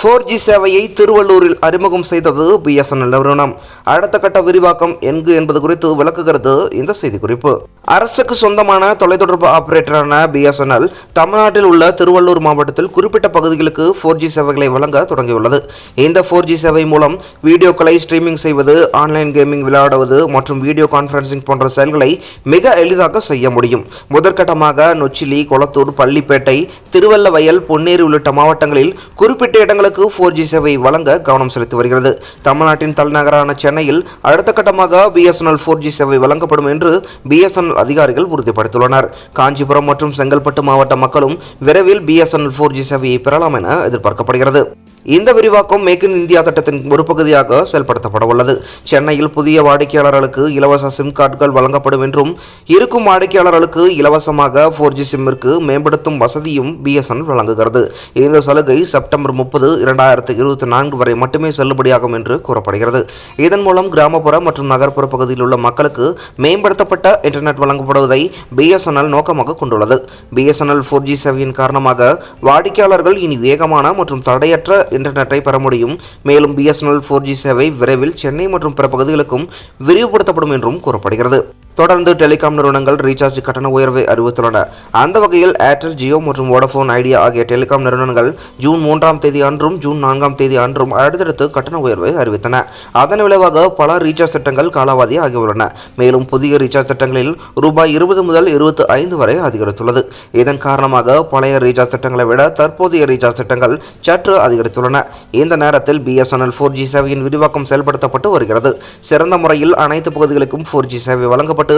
Four G சேவையை திருவள்ளூரில் அறிமுகம் செய்தது பிஎஸ்என்எல் நிறுவனம். அடுத்த கட்ட விரிவாக்கம் எங்கு என்பது குறித்து விளக்குகிறது இந்த செய்திக்குறிப்பு. அரசுக்கு சொந்தமான தொலைத்தொடர்பு ஆபரேட்டரான பிஎஸ்என்எல் தமிழ்நாட்டில் உள்ள திருவள்ளூர் மாவட்டத்தில் குறிப்பிட்ட பகுதிகளுக்கு ஃபோர் ஜி சேவைகளை வழங்க தொடங்கியுள்ளது. இந்த ஃபோர் ஜி சேவை மூலம் வீடியோக்களை ஸ்ட்ரீமிங் செய்வது ஆன்லைன் கேமிங் விளையாடுவது மற்றும் வீடியோ கான்ஃபரன்சிங் போன்ற செயல்களை மிக எளிதாக செய்ய முடியும். முதற்கட்டமாக நொச்சிலி கொளத்தூர் பள்ளிப்பேட்டை திருவல்லவயல் பொன்னேரி உள்ளிட்ட மாவட்டங்களில் குறிப்பிட்ட இடங்களுக்கு ஃபோர் ஜி சேவை வழங்க கவனம் செலுத்தி வருகிறது. தமிழ்நாட்டின் தலைநகரான சென்னையில் அடுத்த கட்டமாக பிஎஸ்என்எல் ஃபோர் ஜி சேவை வழங்கப்படும் என்று பிஎஸ்என்எல் அதிகாரிகள் உறுதிப்படுத்தியுள்ளனர். காஞ்சிபுரம் மற்றும் செங்கல்பட்டு மாவட்ட மக்களும் விரைவில் பிஎஸ்என்எல் ஃபோர் ஜி சேவையை பெறலாம் என எதிர்பார்க்கப்படுகிறது. இந்த விரிவாக்கம் மேக் இன் இந்தியா திட்டத்தின் ஒரு பகுதியாக செயல்படுத்தப்பட உள்ளது. சென்னையில் புதிய வாடிக்கையாளர்களுக்கு இலவச சிம் கார்டுகள் வழங்கப்படும் என்றும் இருக்கும் வாடிக்கையாளர்களுக்கு இலவசமாக ஃபோர் ஜி சிம்மிற்கு மேம்படுத்தும் வசதியும் பிஎஸ்என்எல் வழங்குகிறது. இந்த சலுகை செப்டம்பர் முப்பது இரண்டாயிரத்து இருபத்தி நான்கு வரை மட்டுமே செல்லுபடியாகும் என்று கூறப்படுகிறது. இதன் மூலம் கிராமப்புற மற்றும் நகர்ப்புற பகுதியில் உள்ள மக்களுக்கு மேம்படுத்தப்பட்ட இன்டர்நெட் வழங்கப்படுவதை பிஎஸ்என்எல் நோக்கமாக கொண்டுள்ளது. பிஎஸ்என்எல் ஃபோர் ஜி சேவையின் காரணமாக வாடிக்கையாளர்கள் இனி வேகமான மற்றும் தடையற்ற இன்டர்நெட்டை பெற முடியும். மேலும் பிஎஸ்என்எல் ஃபோர் ஜி சேவை விரைவில் சென்னை மற்றும் பிற பகுதிகளுக்கும் விரிவுபடுத்தப்படும் என்றும் கூறப்படுகிறது. தொடர்ந்து டெலிகாம் நிறுவனங்கள் ரீசார்ஜ் கட்டண உயர்வை அறிவித்துள்ளன. அந்த வகையில் ஏர்டெல் ஜியோ மற்றும் வோடஃபோன் ஐடியா ஆகிய டெலிகாம் நிறுவனங்கள் ஜூன் மூன்றாம் தேதி அன்றும் ஜூன் நான்காம் தேதி அன்றும் அடுத்தடுத்து கட்டண உயர்வை அறிவித்தன. அதன் விளைவாக பல ரீசார்ஜ் திட்டங்கள் காலாவதி ஆகியுள்ளன. மேலும் புதிய ரீசார்ஜ் திட்டங்களில் ரூபாய் இருபது முதல் இருபத்தி ஐந்து வரை அதிகரித்துள்ளது. இதன் காரணமாக பழைய ரீசார்ஜ் திட்டங்களை விட தற்போதைய ரீசார்ஜ் திட்டங்கள் சற்று அதிகரித்துள்ளன. இந்த நேரத்தில் பிஎஸ்என்எல் ஃபோர் ஜி சேவையின் விரிவாக்கம் செயல்படுத்தப்பட்டு வருகிறது. சிறந்த முறையில் அனைத்து பகுதிகளுக்கும் ஃபோர் ஜி சேவை வழங்கப்பட்டு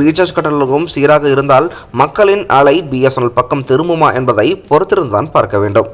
ரீசார்ஜ் கட்டணங்களும் சீராக இருந்தால் மக்களின் அலை பிஎஸ்என்எல் பக்கம் திரும்புமா என்பதை பொறுத்திருந்தான் பார்க்க வேண்டும்.